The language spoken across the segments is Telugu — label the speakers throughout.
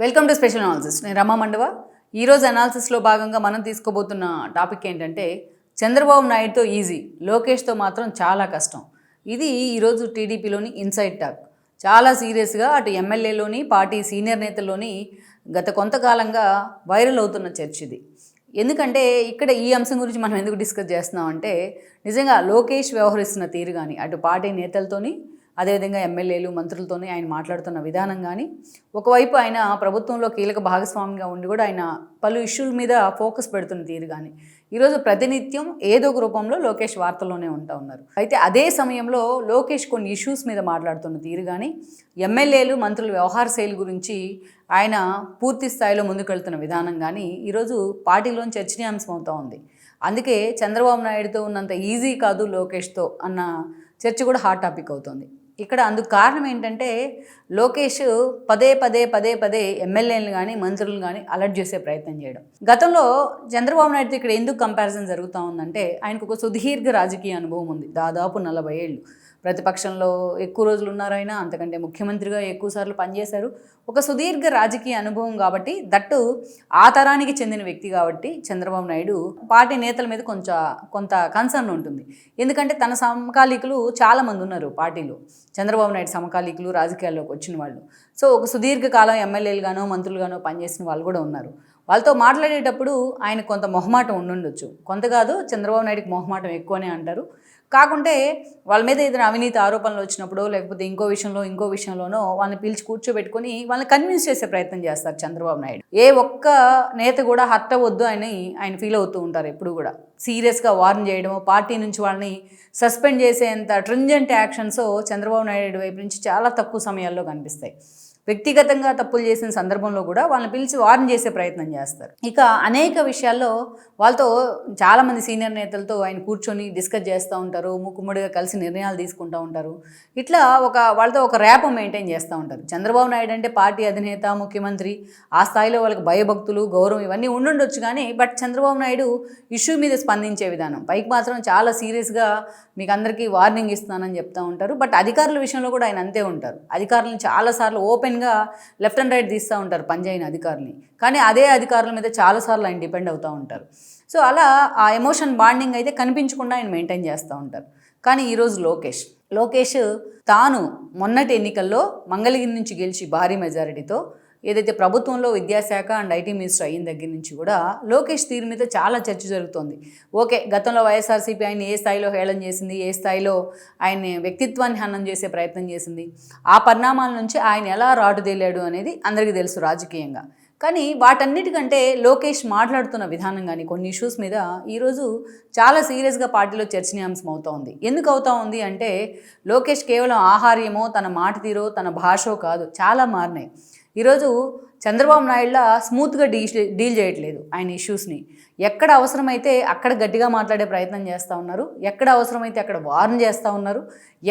Speaker 1: వెల్కమ్ టు స్పెషల్ అనాలిసిస్ నేను రమా మండవ. ఈరోజు అనాలిసిస్లో భాగంగా మనం తీసుకోబోతున్న టాపిక్ ఏంటంటే చంద్రబాబు నాయుడుతో ఈజీ లోకేష్తో మాత్రం చాలా కష్టం. ఇది ఈరోజు టీడీపీలోని ఇన్సైడ్ టాక్ చాలా సీరియస్గా అటు ఎమ్మెల్యేలోని పార్టీ సీనియర్ నేతల్లోని గత కొంతకాలంగా వైరల్ అవుతున్న చర్చ ఇది. ఎందుకంటే ఇక్కడ ఈ అంశం గురించి మనం ఎందుకు డిస్కస్ చేస్తున్నాం అంటే నిజంగా లోకేష్ వ్యవహరిస్తున్న తీరు కానీ అటు పార్టీ నేతలతోని అదేవిధంగా ఎమ్మెల్యేలు మంత్రులతోనే ఆయన మాట్లాడుతున్న విధానం కానీ ఒకవైపు ఆయన ప్రభుత్వంలో కీలక భాగస్వామిగా ఉండి కూడా ఆయన పలు ఇష్యూల మీద ఫోకస్ పెడుతున్న తీరు కానీ ఈరోజు ప్రతినిత్యం ఏదో ఒక రూపంలో లోకేష్ వార్తల్లోనే ఉంటా ఉన్నారు. అయితే అదే సమయంలో లోకేష్ కొన్ని ఇష్యూస్ మీద మాట్లాడుతున్న తీరు కానీ ఎమ్మెల్యేలు మంత్రుల వ్యవహార శైలి గురించి ఆయన పూర్తి స్థాయిలో ముందుకెళ్తున్న విధానం కానీ ఈరోజు పార్టీలోని చర్చనీయాంశం అవుతూ ఉంది. అందుకే చంద్రబాబు నాయుడుతో ఉన్నంత ఈజీ కాదు లోకేష్తో అన్న చర్చ కూడా హాట్ టాపిక్ అవుతుంది. ఇక్కడ అందుకు కారణం ఏంటంటే లోకేష్ పదే పదే పదే పదే ఎమ్మెల్యేలు కానీ మంత్రులను కానీ అలర్ట్ చేసే ప్రయత్నం చేయడం. గతంలో చంద్రబాబు నాయుడుతో ఇక్కడ ఎందుకు కంపారిజన్ జరుగుతూ ఉందంటే ఆయనకు ఒక సుదీర్ఘ రాజకీయ అనుభవం ఉంది. దాదాపు నలభై ఏళ్ళు. ప్రతిపక్షంలో ఎక్కువ రోజులు ఉన్నారైనా అంతకంటే ముఖ్యమంత్రిగా ఎక్కువ సార్లు పనిచేశారు. ఒక సుదీర్ఘ రాజకీయ అనుభవం కాబట్టి దట్టు ఆ తరానికి చెందిన వ్యక్తి కాబట్టి చంద్రబాబు నాయుడు పార్టీ నేతల మీద కొంచెం కొంత కన్సర్న్ ఉంటుంది. ఎందుకంటే తన సమకాలీకులు చాలామంది ఉన్నారు పార్టీలో. చంద్రబాబు నాయుడు సమకాలీకులు రాజకీయాల్లోకి వచ్చిన వాళ్ళు. సో ఒక సుదీర్ఘ కాలం ఎమ్మెల్యేలుగానో మంత్రులుగానో పనిచేసిన వాళ్ళు కూడా ఉన్నారు. వాళ్ళతో మాట్లాడేటప్పుడు ఆయన కొంత మొహమాటం ఉండుండొచ్చు. కొంత కాదు చంద్రబాబు నాయుడుకి మొహమాటం ఎక్కువనే అంటారు. కాకుంటే వాళ్ళ మీద ఏదైనా అవినీతి ఆరోపణలు వచ్చినప్పుడు లేకపోతే ఇంకో విషయంలో ఇంకో విషయంలోనో వాళ్ళని పిలిచి కూర్చోబెట్టుకొని వాళ్ళని కన్విన్స్ చేసే ప్రయత్నం చేస్తారు చంద్రబాబు నాయుడు. ఏ ఒక్క నేత కూడా హర్ట్ అవ్వద్దు అని ఆయన ఫీల్ అవుతూ ఉంటారు ఎప్పుడు కూడా. సీరియస్గా వార్న్ చేయడము పార్టీ నుంచి వాళ్ళని సస్పెండ్ చేసేంత ట్రింజెంట్ యాక్షన్స్ చంద్రబాబు నాయుడు వైపు నుంచి చాలా తక్కువ సమయాల్లో కనిపిస్తాయి. వ్యక్తిగతంగా తప్పులు చేసిన సందర్భంలో కూడా వాళ్ళని పిలిచి వార్న్ చేసే ప్రయత్నం చేస్తారు. ఇక అనేక విషయాల్లో వాళ్ళతో చాలామంది సీనియర్ నేతలతో ఆయన కూర్చొని డిస్కస్ చేస్తూ ఉంటారు ముక్కుముడిగా కలిసి నిర్ణయాలు తీసుకుంటూ ఉంటారు. ఇట్లా ఒక వాళ్ళతో ఒక ర్యాప్ మెయింటైన్ చేస్తూ ఉంటారు. చంద్రబాబు నాయుడు అంటే పార్టీ అధినేత ముఖ్యమంత్రి ఆ స్థాయిలో వాళ్ళకి భయభక్తులు గౌరవం ఇవన్నీ ఉండుండొచ్చు కానీ బట్ చంద్రబాబు నాయుడు ఇష్యూ మీద స్పందించే విధానం. పైకి మాత్రం చాలా సీరియస్గా మీకు అందరికీ వార్నింగ్ ఇస్తున్నానని చెప్తూ ఉంటారు. బట్ అధికారుల విషయంలో కూడా ఆయన అంతే ఉంటారు. అధికారులను చాలాసార్లు ఓపెన్గా లెఫ్ట్ అండ్ రైట్ తీస్తూ ఉంటారు పనిచేయని అధికారులని. కానీ అదే అధికారుల మీద చాలాసార్లు ఆయన డిపెండ్ అవుతూ ఉంటారు. సో అలా ఆ ఎమోషన్ బాండింగ్ అయితే కనిపించకుండా ఆయన మెయింటైన్ చేస్తూ ఉంటారు. కానీ ఈరోజు లోకేష్ లోకేష్ తాను మొన్నటి ఎన్నికల్లో మంగళగిరి నుంచి గెలిచి భారీ మెజారిటీతో ఏదైతే ప్రభుత్వంలో విద్యాశాఖ అండ్ ఐటీ మినిస్టర్ అయిన దగ్గర నుంచి కూడా లోకేష్ తీరు మీద చాలా చర్చ జరుగుతోంది. ఓకే గతంలో వైఎస్ఆర్సీపీ ఆయన ఏ స్థాయిలో హేళన చేసింది? ఏ స్థాయిలో ఆయన వ్యక్తిత్వాన్ని హనం చేసే ప్రయత్నం చేసింది? ఆ పరిణామాల నుంచి ఆయన ఎలా రాటుదేలాడు అనేది అందరికీ తెలుసు రాజకీయంగా. కానీ వాటన్నిటికంటే లోకేష్ మాట్లాడుతున్న విధానం కానీ కొన్ని ఇష్యూస్ మీద ఈరోజు చాలా సీరియస్గా పార్టీలో చర్చనీయాంశం అవుతూ ఉంది. ఎందుకు అవుతా ఉంది అంటే లోకేష్ కేవలం ఆహార్యమో తన మాట తీరో తన భాషో కాదు చాలా మారినాయి. ఈరోజు చంద్రబాబు నాయుడులా స్మూత్గా డీల్ డీల్ చేయట్లేదు ఆయన ఇష్యూస్ని. ఎక్కడ అవసరమైతే అక్కడ గట్టిగా మాట్లాడే ప్రయత్నం చేస్తూ ఉన్నారు ఎక్కడ అవసరమైతే అక్కడ వార్న్ చేస్తూ ఉన్నారు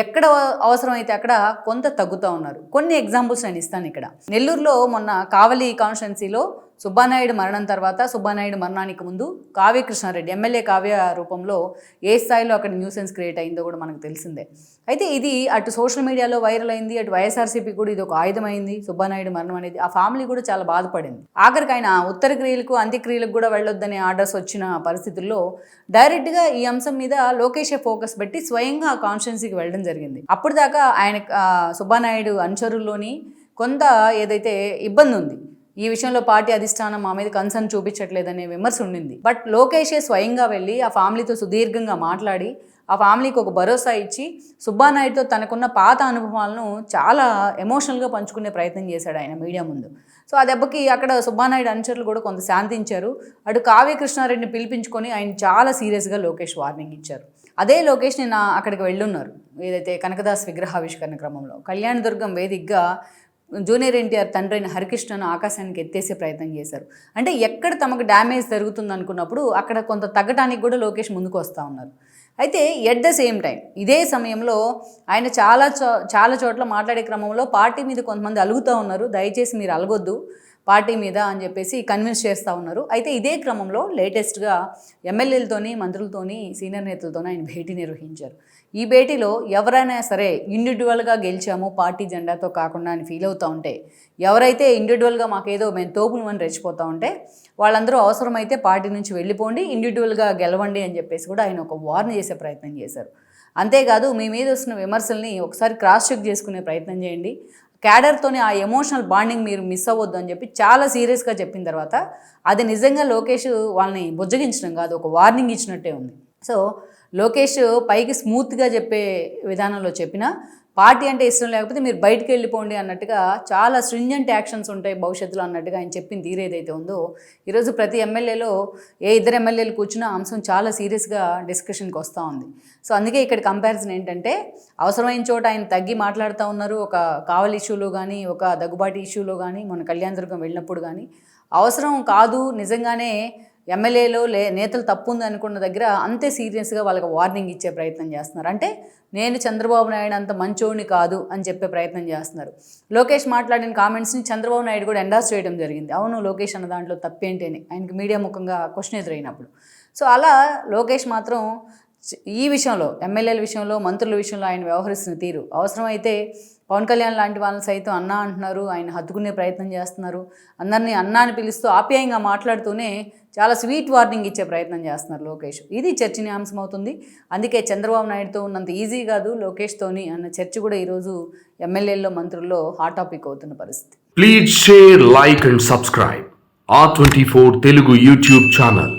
Speaker 1: ఎక్కడ అవసరమైతే అక్కడ కొంత తగ్గుతూ ఉన్నారు. కొన్ని ఎగ్జాంపుల్స్ నేను ఇస్తాను ఇక్కడ. నెల్లూరులో మొన్న కావలి కాన్స్టిట్యున్సీలో సుబ్బానాయుడు మరణం తర్వాత సుబ్బానాయుడు మరణానికి ముందు కావ్య కృష్ణారెడ్డి ఎమ్మెల్యే కావ్య రూపంలో ఏ స్థాయిలో అక్కడ న్యూసెన్స్ క్రియేట్ అయిందో కూడా మనకు తెలిసిందే. అయితే ఇది అటు సోషల్ మీడియాలో వైరల్ అయింది అటు వైఎస్ఆర్సీపీ కూడా ఇది ఒక ఆయుధమైంది సుబ్బానాయుడు మరణం అనేది. ఆ ఫ్యామిలీ కూడా చాలా బాధపడింది. ఆఖరికి ఆయన ఉత్తర క్రియలకు అంత్యక్రియలకు కూడా వెళ్ళొద్దనే ఆర్డర్స్ వచ్చిన పరిస్థితుల్లో డైరెక్ట్గా ఈ అంశం మీద లోకేషే ఫోకస్ పెట్టి స్వయంగా ఆ కాన్స్టిట్యున్సీకి వెళ్ళడం జరిగింది. అప్పుడు దాకా ఆయన సుబ్బానాయుడు అనుచరుల్లోని కొంత ఏదైతే ఇబ్బంది ఉంది ఈ విషయంలో పార్టీ అధిష్టానం మా మీద కన్సర్న్ చూపించట్లేదనే విమర్శ ఉండింది. బట్ లోకేషే స్వయంగా వెళ్ళి ఆ ఫ్యామిలీతో సుదీర్ఘంగా మాట్లాడి ఆ ఫ్యామిలీకి ఒక భరోసా ఇచ్చి సుబ్బానాయుడుతో తనకున్న పాత అనుభవాలను చాలా ఎమోషనల్గా పంచుకునే ప్రయత్నం చేశాడు ఆయన మీడియా ముందు. సో ఆ దెబ్బకి అక్కడ సుబ్బానాయుడు అనుచరులు కూడా కొంత శాంతించారు. అటు కావ్య కృష్ణారెడ్డిని పిలిపించుకొని ఆయన చాలా సీరియస్గా లోకేష్ వార్నింగ్ ఇచ్చారు. అదే లోకేష్ నిన్న అక్కడికి వెళ్ళున్నారు ఏదైతే కనకదాస్ విగ్రహావిష్కరణ క్రమంలో. కళ్యాణ దుర్గం వేదికగా జూనియర్ ఎన్టీఆర్ తండ్రి అయిన హరికృష్ణను ఆకాశానికి ఎత్తేసే ప్రయత్నం చేశారు. అంటే ఎక్కడ తమకు డ్యామేజ్ జరుగుతుంది అనుకున్నప్పుడు అక్కడ కొంత తగ్గటానికి కూడా లోకేష్ ముందుకు వస్తూ ఉన్నారు. అయితే ఎట్ ద సేమ్ టైం ఇదే సమయంలో ఆయన చాలా చో చాలా చోట్ల మాట్లాడే క్రమంలో పార్టీ మీద కొంతమంది అలుగుతూ ఉన్నారు. దయచేసి మీరు అలగొద్దు. పార్టీ మీద అని చెప్పేసి కన్విన్స్ చేస్తూ ఉన్నారు. అయితే ఇదే క్రమంలో లేటెస్ట్గా ఎమ్మెల్యేలతోని మంత్రులతోని సీనియర్ నేతలతోని ఆయన భేటీ నిర్వహించారు. ఈ భేటీలో ఎవరైనా సరే ఇండివిజువల్గా గెలిచాము పార్టీ జెండాతో కాకుండా అని ఫీల్ అవుతూ ఉంటే ఎవరైతే ఇండివిజువల్గా మాకేదో మేము తోపులు అని రెచ్చిపోతూ ఉంటే వాళ్ళందరూ అవసరమైతే పార్టీ నుంచి వెళ్ళిపోండి ఇండివిజువల్గా గెలవండి అని చెప్పేసి కూడా ఆయన ఒక వార్న్ చేసే ప్రయత్నం చేశారు. అంతేకాదు మీ మీద వస్తున్న విమర్శల్ని ఒకసారి క్రాస్ చెక్ చేసుకునే ప్రయత్నం చేయండి. క్యాడర్తోని ఆ ఎమోషనల్ బాండింగ్ మీరు మిస్ అవ్వద్దు అని చెప్పి చాలా సీరియస్గా చెప్పిన తర్వాత అది నిజంగా లోకేష్ వాళ్ళని బుజ్జగించడం కాదు ఒక వార్నింగ్ ఇచ్చినట్టే ఉంది. సో లోకేష్ పైకి స్మూత్గా చెప్పే విధానంలో చెప్పినా పార్టీ అంటే ఇష్టం లేకపోతే మీరు బయటికి వెళ్ళిపోండి అన్నట్టుగా చాలా స్ట్రింజెంట్ యాక్షన్స్ ఉంటాయి భవిష్యత్తులో అన్నట్టుగా ఆయన చెప్పిన తీరు ఏదైతే ఉందో. ఈరోజు ప్రతి ఎమ్మెల్యేలో ఏ ఇద్దరు ఎమ్మెల్యేలు కూర్చున్న అంశం చాలా సీరియస్గా డిస్కషన్కి వస్తూ ఉంది. సో అందుకే ఇక్కడ కంపారిజన్ ఏంటంటే అవసరమైన చోట ఆయన తగ్గి మాట్లాడుతూ ఉన్నారు. ఒక కావలి ఇష్యూలో కానీ ఒక దగ్గుబాటి ఇష్యూలో కానీ మన కళ్యాణదుర్గం వెళ్ళినప్పుడు కానీ. అవసరం కాదు నిజంగానే ఎమ్మెల్యేలో లే నేతలు తప్పు ఉంది అనుకున్న దగ్గర అంతే సీరియస్గా వాళ్ళకి వార్నింగ్ ఇచ్చే ప్రయత్నం చేస్తున్నారు. అంటే నేను చంద్రబాబు నాయుడు అంత మంచోడిని కాదు అని చెప్పే ప్రయత్నం చేస్తున్నారు. లోకేష్ మాట్లాడిన కామెంట్స్ని చంద్రబాబు నాయుడు కూడా ఎండాస్ చేయడం జరిగింది. అవును లోకేష్ అన్న దాంట్లో తప్పేంటి అని ఆయనకి మీడియా ముఖంగా క్వశ్చన్ ఎదురైనప్పుడు. సో అలా లోకేష్ మాత్రం ఈ విషయంలో ఎమ్మెల్యేల విషయంలో మంత్రుల విషయంలో ఆయన వ్యవహరిస్తున్న తీరు. అవసరమైతే పవన్ కళ్యాణ్ లాంటి వాళ్ళని సైతం అన్నా అంటున్నారు ఆయన హత్తుకునే ప్రయత్నం చేస్తున్నారు. అందరినీ అన్నా అని పిలుస్తూ ఆప్యాయంగా మాట్లాడుతూనే చాలా స్వీట్ వార్నింగ్ ఇచ్చే ప్రయత్నం చేస్తున్నారు లోకేష్. ఇది చర్చనీయాంశం అవుతుంది అందుకే చంద్రబాబు నాయుడుతో ఉన్నంత ఈజీ కాదు లోకేష్తోని అన్న చర్చ కూడా ఈరోజు ఎమ్మెల్యేల్లో మంత్రుల్లో హాట్ టాపిక్ అవుతున్న పరిస్థితి.
Speaker 2: Please share like and subscribe ఆ twenty four Telugu YouTube channel